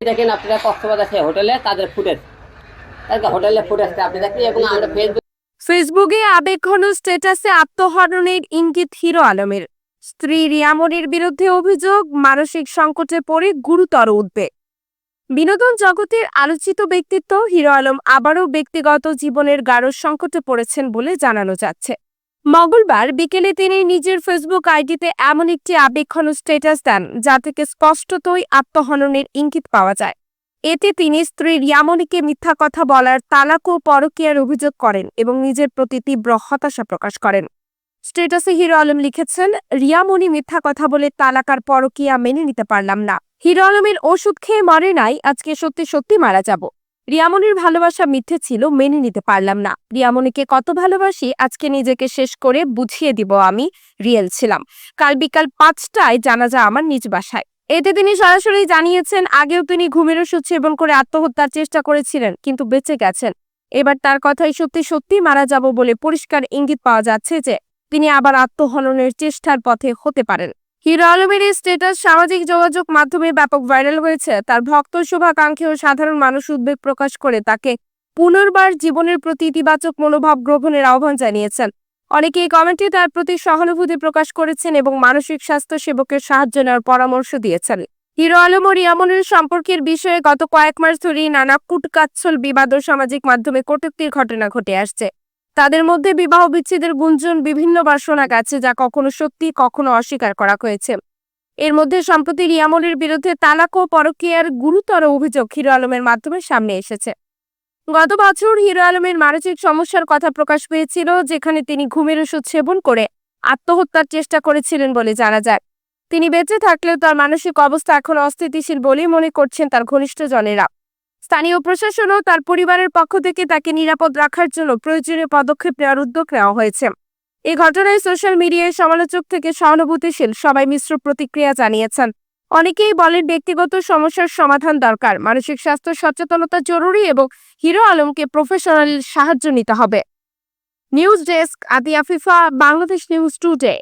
দেখেন আপনারা কক্সবাজার সেই হোটেলে তাদের ফুটেজ। হোটেলে আপনি দেখেন এবং আমরা ফেসবুক ফেসবুকে আবেগঘন স্ট্যাটাসে আত্মহরণের ইঙ্গিত হিরো আলমের। স্ত্রী রিয়ামনির বিরুদ্ধে অভিযোগ, মানসিক সংকটে পড়ে গুরুতর উদ্বেগ। বিনোদন জগতের আলোচিত ব্যক্তিত্ব হিরো আলম আবারও ব্যক্তিগত জীবনের গাঢ় সংকটে পড়েছেন বলে জানানো যাচ্ছে। মঙ্গলবার বিকেলে তিনি নিজের ফেসবুক আইডিতে এমন একটি আবেগঘন স্ট্যাটাস দেন, যা থেকে স্পষ্টতই আত্মহননের ইঙ্গিত পাওয়া যায়। এতে তিনি স্ত্রী রিয়ামনিকে মিথ্যা কথা বলার তালাক ও পরকীয়ার অভিযোগ করেন এবং নিজের প্রতি তীব্র হতাশা প্রকাশ করেন। স্ট্যাটাসে হিরো আলম লিখেছেন রিয়ামনি মিথ্যা কথা বলে তালাক আর পরকীয়া মেনে নিতে পারলাম না। হিরো আলমের ওষুধ খেয়ে মরে নাই, আজকে সত্যি সত্যি মারা যাব। রিয়ামনির ভালোবাসা মিথ্যে ছিল, মেনে নিতে পারলাম না। রিয়ামনিকে কত ভালোবাসি, আজকে নিজেকে শেষ করে বুঝিয়ে দিব আমি রিয়েল ছিলাম। কাল বিকাল পাঁচটায় জানাজা আমার নিজ বাসায়। এতে তিনি সরাসরি জানিয়েছেন, আগেও তিনি ঘুমের ওষুধ সেবন করে আত্মহত্যার চেষ্টা করেছিলেন, কিন্তু বেঁচে গেছেন। এবার তার কথাই সত্যি সত্যি মারা যাব বলে পরিষ্কার ইঙ্গিত পাওয়া যাচ্ছে যে, তিনি আবার আত্মহননের চেষ্টার পথে হতে পারেন। হিরো আলমের এই স্ট্যাটাস সামাজিক যোগাযোগ মাধ্যমে ব্যাপক ভাইরাল হয়েছে। তার ভক্ত শুভাকাঙ্ক্ষী ও সাধারণ মানুষ উদ্বেগ প্রকাশ করে তাকে পুনর্বার জীবনের প্রতি ইতিবাচক মনোভাব গ্রহণের আহ্বান জানিয়েছেন। অনেকে এই কমেন্টে তার প্রতি সহানুভূতি প্রকাশ করেছেন এবং মানসিক স্বাস্থ্য সেবকের সাহায্য নেওয়ার পরামর্শ দিয়েছেন। হিরো আলম ও রিয়ামনের সম্পর্কের বিষয়ে গত কয়েক মাস ধরেই নানা কুটকাচ্ছল বিবাদ ও সামাজিক মাধ্যমে কটূক্তির ঘটনা ঘটে আসছে। তাদের মধ্যে বিবাহ বিচ্ছেদের গুঞ্জন বিভিন্ন শোনা গেছে, যা কখনো সত্যি, কখনো অস্বীকার করা হয়েছে। এর মধ্যে সম্প্রতি রিয়ামনের বিরুদ্ধে তালাক ও পরকীয়ার গুরুতর অভিযোগ হিরো আলমের মাধ্যমে সামনে এসেছে। গত বছর হিরো আলমের মানসিক সমস্যার কথা প্রকাশ পেয়েছিল, যেখানে তিনি ঘুমের ওষুধ সেবন করে আত্মহত্যার চেষ্টা করেছিলেন বলে জানা যায়। তিনি বেঁচে থাকলেও তার মানসিক অবস্থা এখন অস্থিতিশীল বলেই মনে করছেন তার ঘনিষ্ঠজনেরা। স্থানীয় প্রশাসন ও তার পরিবারের পক্ষ থেকে তাকে নিরাপদ রাখার জন্য প্রয়োজনীয় পদক্ষেপ নেওয়ার উদ্যোগ নেওয়া হয়েছে। এই ঘটনায় সোশ্যাল মিডিয়ায় সমালোচক থেকে সহানুভূতিশীল সবাই মিশ্র প্রতিক্রিয়া জানিয়েছেন। অনেকেই বলেন ব্যক্তিগত সমস্যার সমাধান দরকার, মানসিক স্বাস্থ্য সচেতনতা জরুরি এবং হিরো আলমকে প্রফেশনাল সাহায্য নিতে হবে। নিউজ ডেস্ক আদি আফিফা বাংলাদেশ নিউজ টুডে।